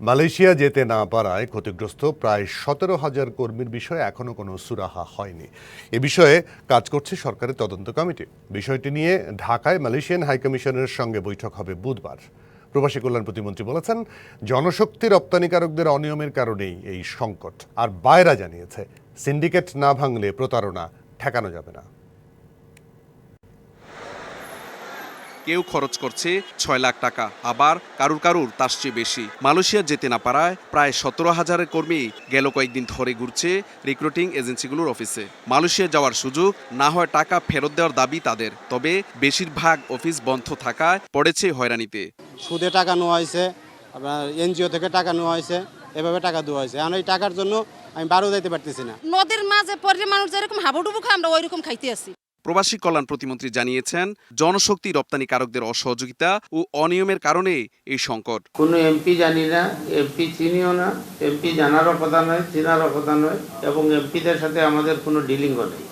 Malaysia যেতে না পারায় ক্ষতিগ্রস্ত প্রায় সতেরো হাজার কর্মীর বিষয়ে এখনও কোনো সুরাহা হয়নি। এ বিষয়ে কাজ করছে সরকারের তদন্ত কমিটি। বিষয়টি নিয়ে ঢাকায় মালয়েশিয়ান হাইকমিশনের সঙ্গে বৈঠক হবে বুধবার। প্রবাসী কল্যাণ প্রতিমন্ত্রী বলেছেন, জনশক্তি রপ্তানিকারকদের অনিয়মের কারণেই এই সংকট। আর বায়রা জানিয়েছে, সিন্ডিকেট না ভাঙলে প্রতারণা ঠেকানো যাবে না। কেউ খরচ করছে ছয় লাখ টাকা। আবার কারুর কারুর তার চেয়ে বেশি। মালয়েশিয়া যেতে না পারায় প্রায় সতেরো হাজারের কর্মী গেল কয়েকদিন ধরে ঘুরছে রিক্রুটিং এজেন্সিগুলোর অফিসে মালয়েশিয়া যাওয়ার সুযোগ না হয় টাকা ফেরত দেওয়ার দাবি তাদের। তবে বেশিরভাগ অফিস বন্ধ থাকায় পড়েছে হয়রানিতে। সুদে টাকা নেওয়া হয়েছে আপনার এনজিও থেকে টাকা নেওয়া হয়েছে এভাবে টাকা দেওয়া হয়েছে। এখন এই টাকার জন্য আমি বারো যাইতে পারতেছি না। নদীর মাঝে পরে মানুষ যেরকম হাবুডুবু খায় আমরা ওইরকম খাইতে আছি প্রবাসী কল্যাণ প্রতিমন্ত্রী জানিয়েছেন জনশক্তি রপ্তানিকারকদের অসহযোগিতা ও অনিয়মের কারণে এই সংকট। কোনো এমপি জানি না এমপি চিনিও না এমপি জানারও কথা নয় চেনারও কথা নয় এবং এমপিদের সাথে আমাদের কোনো ডিলিংও নেই।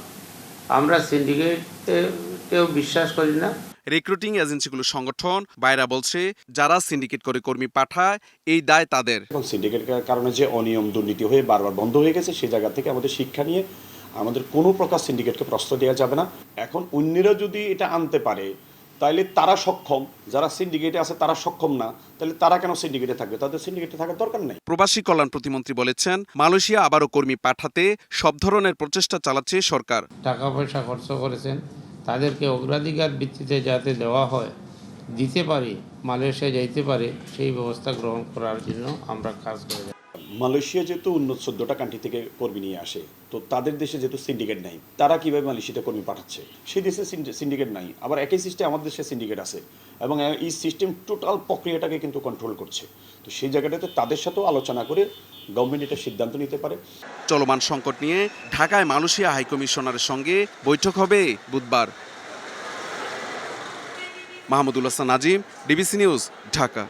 আমরা সিন্ডিকেটেও বিশ্বাস করি না। রিক্রুটিং এজেন্সিগুলো সংগঠন বাইরা বলছে যারা সিন্ডিকেট করে কর্মী পাঠায় এই দায় তাদের। এবং সিন্ডিকেটের কারণে যে অনিয়ম দুর্নীতি হয়ে বারবার বন্ধ হয়ে গেছে সেই জায়গা থেকে আমাদের শিক্ষা নিয়ে আমাদের কোনো প্রকার সিন্ডিকেটকে প্রশ্রয় দেওয়া যাবে না। এখন অন্যরা যদি এটা আনতে পারে তাহলে তারা সক্ষম। যারা সিন্ডিকেটে আছে তারা সক্ষম না। তাহলে তারা কেন সিন্ডিকেটে থাকবে? তাদের সিন্ডিকেটে থাকার দরকার নেই। প্রবাসী কল্যাণ প্রতিমন্ত্রী বলেছেন মালয়েশিয়া আবারও কর্মী পাঠাতে সব ধরনের প্রচেষ্টা চালাচ্ছে সরকার। টাকা পয়সা খরচ করেছেন। তাদেরকে অগ্রাধিকার ভিত্তিতে যাতে দেওয়া হয় দিতে পারি মালয়েশিয়া যাইতে পারে সেই ব্যবস্থা গ্রহণ করার জন্য আমরা কাজ করে। মালয়েশিয়া যেহেতু উন্নত চোদ্দটা কান্ট্রি থেকে কর্মী নিয়ে আসে, তো তাদের দেশে যেহেতু সিন্ডিকেট নাই, তারা কীভাবে মালয়েশিয়াতে কর্মী পাঠাচ্ছে? সেই দেশে সিন্ডিকেট নাই, আবার একই সিস্টেম আমাদের দেশে সিন্ডিকেট আছে এবং এই সিস্টেম টোটাল প্রক্রিয়াটাকে কিন্তু কন্ট্রোল করছে। তো সেই জায়গাটাতে তাদের সাথেও আলোচনা করে গভর্নমেন্ট এটা সিদ্ধান্ত নিতে পারে। চলমান সংকট নিয়ে ঢাকায় মালয়েশিয়া হাইকমিশনারের সঙ্গে বৈঠক হবে বুধবার। Mahmudul Hasan, Nazim, DBC news, Dhaka.